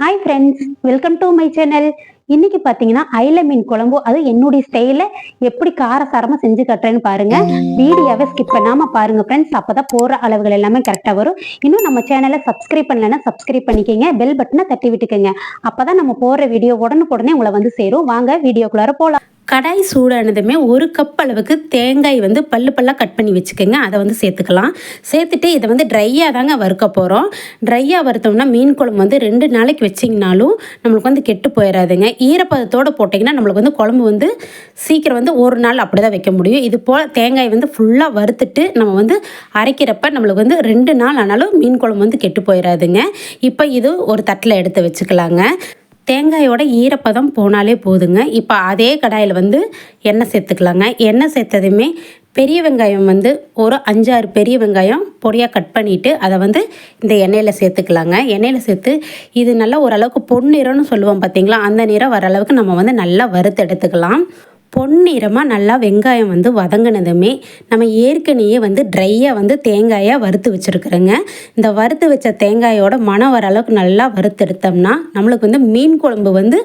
Hi friends welcome to my channel இன்னைக்கு பாத்தீங்கன்னா ஐல மீன் குழம்பு அது என்னுடைய ஸ்டைல எப்படி காரசாரமா செஞ்சு கட்டுறேன்னு பாருங்க. வீடியோவை ஸ்கிப் பண்ணாம பாருங்க ஃப்ரெண்ட்ஸ் அப்பதான் போற அளவுகள் எல்லாமே கரெக்டா வரும். இன்னும் நம்ம சேனலை சப்ஸ்கிரைப் பண்ணலன்னா சப்ஸ்கிரைப் பண்ணிக்கங்க. பெல் பட்டனை தட்டி விட்டுக்கோங்க. அப்பதான் நம்ம போற வீடியோ உடனுக்குடனே உங்களை வந்து சேரும். வாங்க வீடியோக்குள்ளார போலாம். கடாய் சூடானதுமே ஒரு கப் அளவுக்கு தேங்காய் வந்து பல்லு பல்லாக கட் பண்ணி வச்சுக்கோங்க. அதை வந்து சேர்த்துக்கலாம். சேர்த்துட்டு இதை வந்து ட்ரையாக தாங்க வறுக்க போகிறோம் ட்ரையாக வறுத்தோம்னா மீன் குழம்பு வந்து ரெண்டு நாளைக்கு வச்சிங்கனாலும் நம்மளுக்கு வந்து கெட்டு போயிடாதுங்க ஈரப்பதத்தோடு போட்டிங்கன்னா நம்மளுக்கு வந்து குழம்பு வந்து சீக்கிரம் வந்து ஒரு நாள் அப்படி தான் வைக்க முடியும். இது போல் தேங்காய் வந்து ஃபுல்லாக வறுத்துட்டு நம்ம வந்து அரைக்கிறப்ப நம்மளுக்கு வந்து ரெண்டு நாள் ஆனாலும் மீன் குழம்பு வந்து கெட்டு போயிடாதுங்க இப்போ இது ஒரு தட்டில் எடுத்து வச்சுக்கலாங்க. தேங்காயோட ஈரப்பதம் போனாலே போதுங்க. இப்போ அதே கடாயில் வந்து எண்ணெய் சேர்த்துக்கலாங்க. எண்ணெய் சேர்த்ததுமே பெரிய வெங்காயம் வந்து ஒரு அஞ்சாறு பெரிய வெங்காயம் பொடியாக கட் பண்ணிவிட்டு அதை வந்து இந்த எண்ணெயில் சேர்த்துக்கலாங்க. எண்ணெயில் சேர்த்து இது நல்லா ஓரளவுக்கு பொன்னிறம்னு சொல்லுவோம் பார்த்தீங்களா அந்த நிறம் வர அளவுக்கு நம்ம வந்து நல்லா வறுத்து எடுத்துக்கலாம். பொன்னிறமாக நல்லா வெங்காயம் வந்து வதங்கினதுமே நம்ம ஏற்கனவே வந்து ட்ரையாக வந்து தேங்காயாக வறுத்து வச்சுருக்குறோங்க. இந்த வறுத்து வச்ச தேங்காயோட மனம் வர அளவுக்கு நல்லா வறுத்து எடுத்தோம்னா நம்மளுக்கு வந்து மீன் குழம்பு வந்து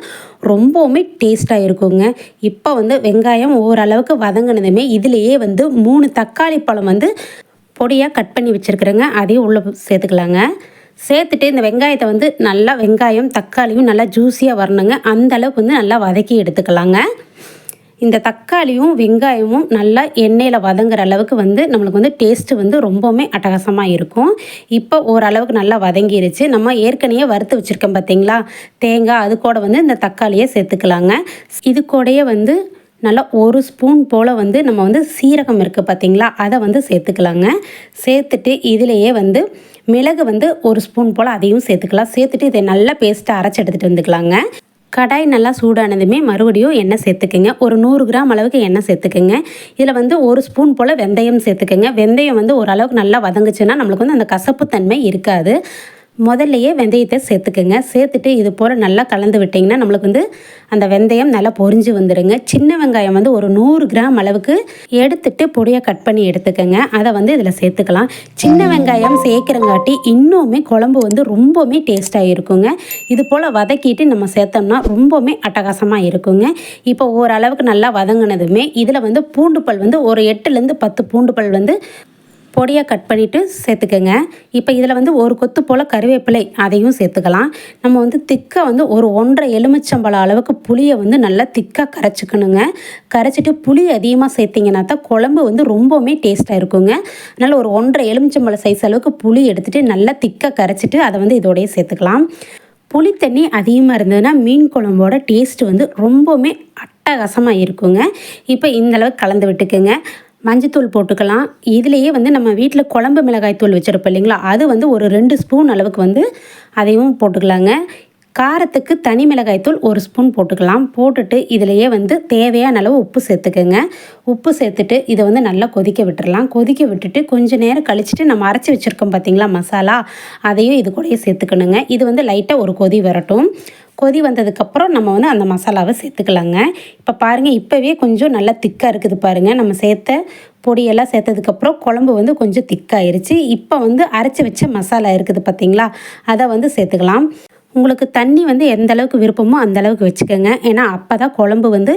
ரொம்பவுமே டேஸ்ட்டாக இருக்குங்க. இப்போ வந்து வெங்காயம் ஓரளவுக்கு வதங்கினதுமே இதுலேயே வந்து மூணு தக்காளி பழம் வந்து பொடியாக கட் பண்ணி வச்சுருக்குறேங்க. அதையும் உள்ளே சேர்த்துக்கலாங்க. சேர்த்துட்டு இந்த வெங்காயத்தை வந்து நல்லா வெங்காயம் தக்காளியும் நல்லா ஜூஸியாக வரணுங்க. அந்த அளவுக்கு வந்து நல்லா வதக்கி எடுத்துக்கலாங்க. இந்த தக்காளியும் வெங்காயமும் நல்லா எண்ணெயில் வதங்குற அளவுக்கு வந்து நம்மளுக்கு வந்து டேஸ்ட்டு வந்து ரொம்பவுமே அட்டகாசமாக இருக்கும். இப்போ ஓரளவுக்கு நல்லா வதங்கிருச்சு. நம்ம ஏற்கனவே வறுத்து வச்சுருக்கோம் பார்த்தீங்களா தேங்காய் அது கூட வந்து இந்த தக்காளியை சேர்த்துக்கலாங்க. இது கூடயே வந்து நல்லா ஒரு ஸ்பூன் போல் வந்து நம்ம வந்து சீரகம் இருக்குது பார்த்தீங்களா அதை வந்து சேர்த்துக்கலாங்க. சேர்த்துட்டு இதிலையே வந்து மிளகு வந்து ஒரு ஸ்பூன் போல் அதையும் சேர்த்துக்கலாம். சேர்த்துட்டு இதை நல்லா பேஸ்ட்டாக அரைச்சி எடுத்துகிட்டு வந்துக்கலாங்க. கடாய் நல்லா சூடானதுமே மறுபடியும் எண்ணெய் சேர்த்துக்குங்க. ஒரு நூறு கிராம் அளவுக்கு எண்ணெய் சேர்த்துக்குங்க. இதில் வந்து ஒரு ஸ்பூன் போல் வெந்தயம் சேர்த்துக்குங்க. வெந்தயம் வந்து ஓரளவுக்கு நல்லா வதங்குச்சுன்னா நம்மளுக்கு வந்து அந்த கசப்பு தன்மை இருக்காது. முதல்லையே வெந்தயத்தை சேர்த்துக்குங்க. சேர்த்துட்டு இது போல் நல்லா கலந்து விட்டிங்கன்னா நம்மளுக்கு வந்து அந்த வெந்தயம் நல்லா பொரிஞ்சு வந்துடுங்க சின்ன வெங்காயம் வந்து ஒரு நூறு கிராம் அளவுக்கு எடுத்துட்டு பொடியாக கட் பண்ணி எடுத்துக்கோங்க. அதை வந்து இதில் சேர்த்துக்கலாம். சின்ன வெங்காயம் சேர்க்குறங்காட்டி இன்னுமே குழம்பு வந்து ரொம்பவுமே டேஸ்ட்டாக இருக்குங்க. இது போல் வதக்கிட்டு நம்ம சேர்த்தோம்னா ரொம்பவுமே அட்டகாசமாக இருக்குங்க. இப்போ ஓரளவுக்கு நல்லா வதங்கினதுமே இதில் வந்து பூண்டு பல் வந்து ஒரு எட்டுலேருந்து பத்து பூண்டு பல் வந்து பொடியாக கட் பண்ணிவிட்டு சேர்த்துக்கோங்க. இப்போ இதில் வந்து ஒரு கொத்து போல் கருவேப்பிலை அதையும் சேர்த்துக்கலாம். நம்ம வந்து திக்காக வந்து ஒரு ஒன்றரை எலுமிச்சம்பழம் அளவுக்கு புளியை வந்து நல்லா திக்காக கரைச்சிக்கணுங்க. கரைச்சிட்டு புளி அதிகமாக சேர்த்திங்கன்னா தான் குழம்பு வந்து ரொம்பவுமே டேஸ்ட்டாக இருக்குங்க. அதனால் ஒரு ஒன்றரை எலுமிச்சம்பழம் சைஸ் அளவுக்கு புளி எடுத்துகிட்டு நல்லா திக்காக கரைச்சிட்டு அதை வந்து இதோடய சேர்த்துக்கலாம். புளி தண்ணி அதிகமாக இருந்ததுன்னா மீன் குழம்போட டேஸ்ட் வந்து ரொம்பவுமே அட்டகாசமாக இருக்குங்க. இப்போ இந்தளவுக்கு கலந்து விட்டுக்குங்க. மஞ்சத்தூள் போட்டுக்கலாம். இதுலேயே வந்து நம்ம வீட்டில் குழம்பு மிளகாய் தூள் வச்சுருப்போம் இல்லைங்களா? அது வந்து ஒரு ரெண்டு ஸ்பூன் அளவுக்கு வந்து அதையும் போட்டுக்கலாங்க. காரத்துக்கு தனி மிளகாய்த்தூள் ஒரு ஸ்பூன் போட்டுக்கலாம். போட்டுட்டு இதிலையே வந்து தேவையான அளவு உப்பு சேர்த்துக்கோங்க. உப்பு சேர்த்துட்டு இதை வந்து நல்லா கொதிக்க விட்டுடலாம் கொதிக்க விட்டுட்டு கொஞ்சம் நேரம் கழிச்சுட்டு நம்ம அரைச்சி வச்சுருக்கோம் பார்த்திங்களா மசாலா? அதையும் இது கூடயே சேர்த்துக்கணுங்க. இது வந்து லைட்டாக ஒரு கொதி வரட்டும். கொதி வந்ததுக்கப்புறம் நம்ம வந்து அந்த மசாலாவை சேர்த்துக்கலாங்க. இப்போ பாருங்கள் இப்போவே கொஞ்சம் நல்லா திக்காக இருக்குது பாருங்கள் நம்ம சேர்த்த பொடியெல்லாம் சேர்த்ததுக்கப்புறம் குழம்பு வந்து கொஞ்சம் திக்காயிருச்சு. இப்போ வந்து அரைச்சி வச்ச மசாலா இருக்குது பார்த்திங்களா அதை வந்து சேர்த்துக்கலாம். உங்களுக்கு தண்ணி வந்து எந்த அளவுக்கு விருப்பமோ அந்த அளவுக்கு வச்சுக்கோங்க. ஏன்னா அப்போ தான் குழம்பு வந்து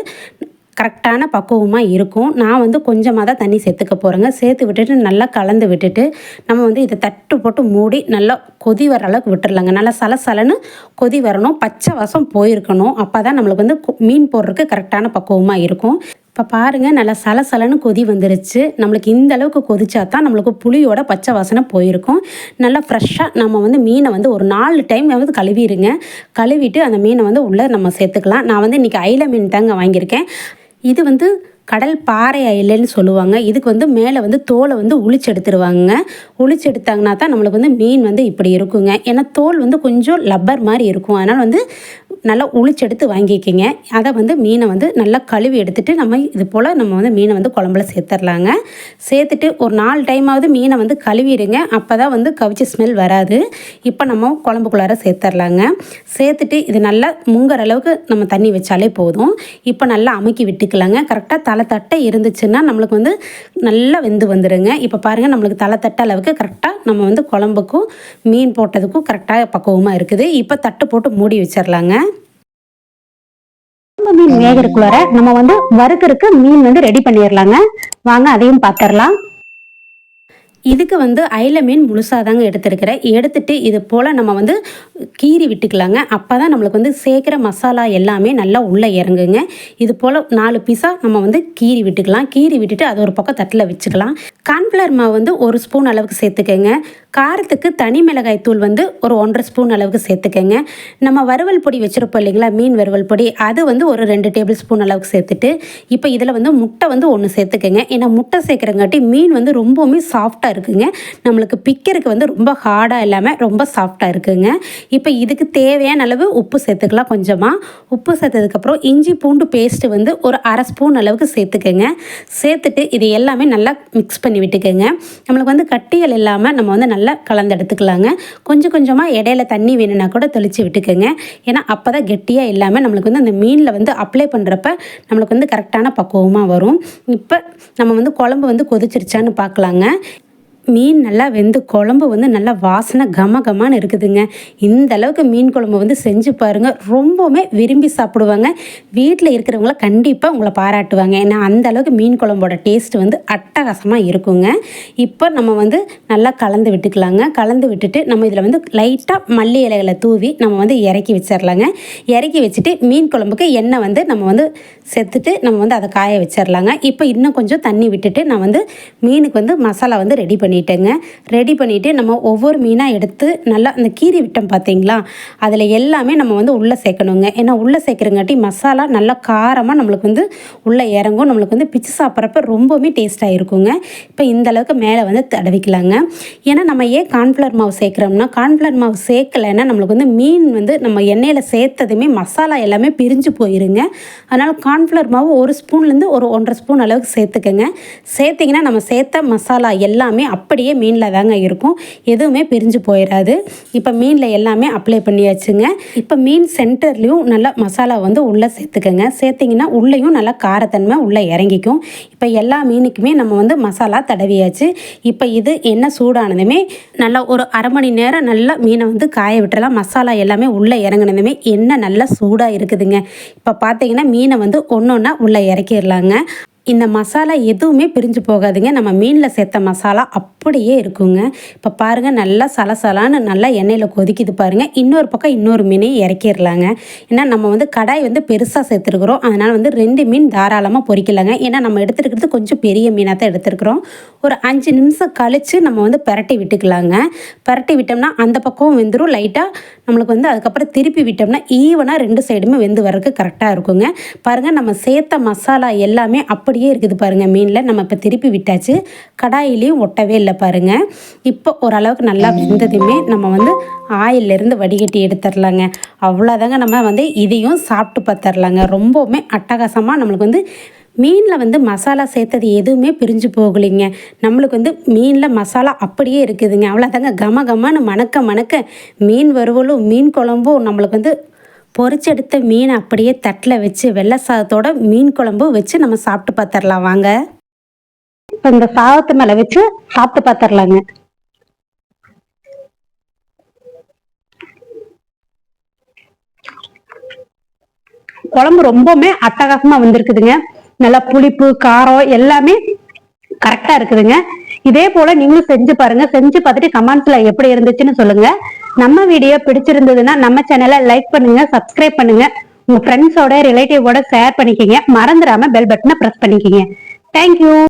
கரெக்டான பக்குவமாக இருக்கும். நான் வந்து கொஞ்சமாக தான் தண்ணி சேர்த்துக்க போகிறேங்க சேர்த்து விட்டுட்டு நல்லா கலந்து விட்டுட்டு நம்ம வந்து இதை தட்டு போட்டு மூடி நல்லா கொதி வர அளவுக்கு விட்டுடலாங்க நல்லா சலசலன்னு கொதி வரணும். பச்சை வாசம் போயிருக்கணும். அப்போ தான் நம்மளுக்கு வந்து மீன் போடுறதுக்கு கரெக்டான பக்குவமாக இருக்கும். இப்போ பாருங்கள் நல்லா சலசலன்னு கொதி வந்துருச்சு. நம்மளுக்கு இந்த அளவுக்கு கொதிச்சா தான் நம்மளுக்கு புளியோட பச்சை வாசனை போயிருக்கும். நல்லா ஃப்ரெஷ்ஷாக நம்ம வந்து மீனை வந்து ஒரு நாலு டைம் வந்து கழுவிடுங்க கழுவிட்டு அந்த மீனை வந்து உள்ளே நம்ம சேர்த்துக்கலாம். நான் வந்து இன்றைக்கி ஐல மீன் தாங்க வாங்கியிருக்கேன். இது வந்து கடல் பாறை அயிலன்னு சொல்லுவாங்க. இதுக்கு வந்து மேலே வந்து தோலை வந்து உளிச்சு எடுத்துருவாங்க உளிச்சு எடுத்தாங்கன்னா தான் நம்மளுக்கு வந்து மீன் வந்து இப்படி இருக்குங்க. ஏன்னா தோல் வந்து கொஞ்சம் லப்பர் மாதிரி இருக்கும். அதனால் வந்து நல்லா உளிச்செடுத்து வாங்கிக்கிங்க. அதை வந்து மீனை வந்து நல்லா கழுவி எடுத்துட்டு நம்ம இது போல் நம்ம வந்து மீனை வந்து குழம்புல சேர்த்துடலாங்க சேர்த்துட்டு ஒரு நாலு டைமாவது மீனை வந்து கழுவிடுங்க. அப்போ தான் வந்து கவிச்சி ஸ்மெல் வராது. இப்போ நம்ம குழம்புக்குள்ளார சேர்த்துடலாங்க சேர்த்துட்டு இது நல்லா முங்குற அளவுக்கு நம்ம தண்ணி வச்சாலே போதும். இப்போ நல்லா அமுக்கி விட்டுக்கலாங்க. கரெக்டாக தலை தட்டை இருந்துச்சுன்னா நம்மளுக்கு வந்து நல்லா வெந்து வந்துடுங்க இப்போ பாருங்கள் நம்மளுக்கு தலை தட்ட அளவுக்கு கரெக்டாக நம்ம வந்து குழம்புக்கும் மீன் போட்டதுக்கும் கரெக்டாக பக்குவமாக இருக்குது. இப்போ தட்டு போட்டு மூடி வச்சிடலாங்க குழம்பு மீன் வேகறதுக்குள்ளார நம்ம வந்து வறுக்கிறதுக்கு மீன் வந்து ரெடி பண்ணிடலாங்க வாங்க அதையும் பார்த்துடலாம் இதுக்கு வந்து அயில மீன் முழுசாக தாங்க எடுத்துருக்கிறேன். எடுத்துட்டு இது போல் நம்ம வந்து கீறி விட்டுக்கலாங்க. அப்போ தான் நம்மளுக்கு வந்து சேர்க்குற மசாலா எல்லாமே நல்லா உள்ளே இறங்குங்க. இது போல் நாலு பீஸாக நம்ம வந்து கீறி விட்டுக்கலாம். கீறி விட்டுட்டு அது ஒரு பக்கம் தட்டில் வச்சுக்கலாம். கார்ன்ஃப்ளவர் மாவு வந்து ஒரு ஸ்பூன் அளவுக்கு சேர்த்துக்கங்க. காரத்துக்கு தனி மிளகாய் தூள் வந்து ஒரு ஒன்றரை ஸ்பூன் அளவுக்கு சேர்த்துக்கங்க. நம்ம வறுவல் பொடி வச்சுருப்போம் இல்லைங்களா? மீன் வறுவல் பொடி. அது வந்து ஒரு ரெண்டு டேபிள் ஸ்பூன் அளவுக்கு சேர்த்துட்டு இப்போ இதில் வந்து முட்டை வந்து ஒன்று சேர்த்துக்கங்க. ஏன்னா முட்டை சேர்க்குறங்காட்டி மீன் வந்து ரொம்பவுமே சாஃப்டாக இருக்குங்க. நம்மளுக்கு பிக்கிறதுக்கு வந்து ரொம்ப ஹார்டாக இல்லாமல் ரொம்ப சாஃப்டாக இருக்குங்க. இப்போ இதுக்கு தேவையான அளவு உப்பு சேர்த்துக்கலாம் கொஞ்சமாக உப்பு சேர்த்ததுக்கப்புறம் இஞ்சி பூண்டு பேஸ்ட்டு வந்து ஒரு அரை ஸ்பூன் அளவுக்கு சேர்த்துக்கங்க. சேர்த்துட்டு இது எல்லாமே நல்லா மிக்ஸ் பண்ணி விட்டுக்கோங்க. நம்மளுக்கு வந்து கட்டிகள் இல்லாமல் நம்ம வந்து நல்லா கலந்து எடுத்துக்கலாங்க. கொஞ்சம் கொஞ்சமாக இடையில தண்ணி வேணும்னா கூட தெளித்து விட்டுக்கோங்க. ஏன்னா அப்போ தான் கெட்டியாக இல்லாமல் நம்மளுக்கு வந்து அந்த மீனில் வந்து அப்ளை பண்ணுறப்ப நம்மளுக்கு வந்து கரெக்டான பக்குவமாக வரும். இப்போ நம்ம வந்து குழம்பு வந்து கொதிச்சிருச்சான்னு பார்க்கலாங்க. மீன் நல்லா வெந்து குழம்பு வந்து நல்லா வாசனை கம கமான்னு இருக்குதுங்க. இந்த அளவுக்கு மீன் குழம்பு வந்து செஞ்சு பாருங்க. ரொம்பவுமே விரும்பி சாப்பிடுவாங்க. வீட்டில் இருக்கிறவங்கள கண்டிப்பாக உங்களை பாராட்டுவாங்க. ஏன்னா அந்த அளவுக்கு மீன் குழம்போட டேஸ்ட் வந்து அட்டகாசமாக இருக்குங்க. இப்போ நம்ம வந்து நல்லா கலந்து விட்டுக்கலாங்க. கலந்து விட்டுட்டு நம்ம இதில் வந்து லைட்டாக மல்லி இலைகளை தூவி நம்ம வந்து இறக்கி வச்சிடலாங்க இறக்கி வச்சுட்டு மீன் குழம்புக்கு எண்ணெய் வந்து நம்ம வந்து செத்துட்டு நம்ம வந்து அதை காய வச்சிடலாங்க இப்போ இன்னும் கொஞ்சம் தண்ணி விட்டுட்டு நான் வந்து மீனுக்கு வந்து மசாலா வந்து ரெடி பண்ணி பண்ணிட்டேங்க. ரெடி பண்ணிவிட்டு நம்ம ஒவ்வொரு மீனாக எடுத்து நல்லா அந்த கீரி விட்டோம் பார்த்தீங்களா அதில் எல்லாமே நம்ம வந்து உள்ளே சேர்க்கணுங்க. ஏன்னா உள்ளே சேர்க்குறங்காட்டி மசாலா நல்லா காரமாக நம்மளுக்கு வந்து உள்ளே இறங்கும். நம்மளுக்கு வந்து பிச்சு சாப்பிட்றப்ப ரொம்பவுமே டேஸ்ட்டாக இருக்குங்க இப்போ இந்த அளவுக்கு மேலே வந்து தடவிக்கலாங்க. ஏன்னா நம்ம ஏன் கார்ன்ஃப்ளவர் மாவு சேர்க்குறோம்னா கார்ன்ஃப்ளவர் மாவு சேர்க்கலைன்னா நம்மளுக்கு வந்து மீன் வந்து நம்ம எண்ணெயில் சேர்த்ததுமே மசாலா எல்லாமே பிரிஞ்சு போயிருங்க. அதனால் கார்ன்ஃப்ளவர் மாவு ஒரு ஸ்பூன்லேருந்து ஒரு ஒன்றரை ஸ்பூன் அளவுக்கு சேர்த்துக்கங்க. சேர்த்திங்கன்னா நம்ம சேர்த்த மசாலா எல்லாமே அப்படியே மீனில் தாங்க இருக்கும். எதுவுமே பிரிஞ்சு போயிடாது இப்போ மீனில் எல்லாமே அப்ளை பண்ணியாச்சுங்க. இப்போ மீன் சென்டர்லேயும் நல்லா மசாலா வந்து உள்ளே சேர்த்துக்கோங்க. சேர்த்திங்கன்னா உள்ளேயும் நல்லா காரத்தன்மை உள்ளே இறங்கிக்கும். இப்போ எல்லா மீனுக்குமே நம்ம வந்து மசாலா தடவியாச்சு. இப்போ இது என்ன சூடானதுமே நல்லா ஒரு அரை மணி நேரம் நல்லா மீனை வந்து காய விட்டுறலாம். மசாலா எல்லாமே உள்ளே இறங்கினதுமே என்ன நல்லா சூடாக இருக்குதுங்க. இப்போ பார்த்தீங்கன்னா மீனை வந்து ஒன்று ஒன்றா உள்ளே இறக்கிடலாங்க இந்த மசாலா எதுவுமே பிரிஞ்சு போகாதுங்க. நம்ம மீனில் சேர்த்த மசாலா அப்படியே இருக்குங்க. இப்போ பாருங்கள் நல்லா சலசலான்னு நல்லா எண்ணெயில் கொதிக்குது பாருங்கள் இன்னொரு பக்கம் இன்னொரு மீனையும் இறக்கிடலாங்க ஏன்னா நம்ம வந்து கடாய் வந்து பெருசாக சேர்த்துருக்குறோம். அதனால் வந்து ரெண்டு மீன் தாராளமாக பொறிக்கலாங்க. ஏன்னா நம்ம எடுத்துருக்கிறது கொஞ்சம் பெரிய மீனாக தான் எடுத்துருக்குறோம். ஒரு அஞ்சு நிமிஷம் கழித்து நம்ம வந்து பரட்டி விட்டுக்கலாங்க. பரட்டி விட்டோம்னா அந்த பக்கம் வெந்துடும் லைட்டாக நம்மளுக்கு வந்து அதுக்கப்புறம் திருப்பி விட்டோம்னா ஈவனாக ரெண்டு சைடுமே வெந்து வர்றதுக்கு கரெக்டாக இருக்குங்க. பாருங்கள் நம்ம சேர்த்த மசாலா எல்லாமே அப்படியே இருக்குது பாருங்கள் மீனில். நம்ம இப்போ திருப்பி விட்டாச்சு. கடாயிலையும் ஒட்டவே இல்லை பாருங்கள் இப்போ ஓரளவுக்கு நல்லா வெந்ததுமே நம்ம வந்து ஆயிலிருந்து வடிகட்டி எடுத்துடலாங்க அவ்வளோதாங்க நம்ம வந்து இதையும் சாப்பிட்டு பார்த்துடலாங்க ரொம்பவுமே அட்டகாசமாக நம்மளுக்கு வந்து மீனில் வந்து மசாலா சேர்த்தது எதுவுமே பிரிஞ்சு போகலைங்க. நம்மளுக்கு வந்து மீனில் மசாலா அப்படியே இருக்குதுங்க. அவ்வளோதாங்க கம கமன்னு மணக்க மணக்க மீன் வறுவலும் மீன் குழம்பும் நம்மளுக்கு வந்து பொரிச்செடுத்த மீன் அப்படியே தட்டில் வச்சு வெள்ளை சாதத்தோட மீன் குழம்பு வச்சு நம்ம சாப்பிட்டு பார்த்துடலாம். வாங்க. இப்போ இந்த சாதத்து மேலே வச்சு சாப்பிட்டு பார்த்துடலாங்க. குழம்பு ரொம்பவுமே அட்டகாசமாக வந்திருக்குதுங்க. நல்லா புளிப்பு காரம் எல்லாமே கரெக்டாக இருக்குதுங்க. இதே போல நீங்களும் செஞ்சு பாருங்க. செஞ்சு பார்த்துட்டு கமெண்ட்ஸ்ல எப்படி இருந்துச்சுன்னு சொல்லுங்க. நம்ம வீடியோ பிடிச்சிருந்ததுன்னா நம்ம சேனலை லைக் பண்ணுங்க சப்ஸ்கிரைப் பண்ணுங்க. உங்க ஃப்ரெண்ட்ஸோட ரிலேட்டிவோட ஷேர் பண்ணிக்கிங்க. மறந்துடாம பெல் பட்டனை பிரஸ் பண்ணிக்கிங்க. தேங்க்யூ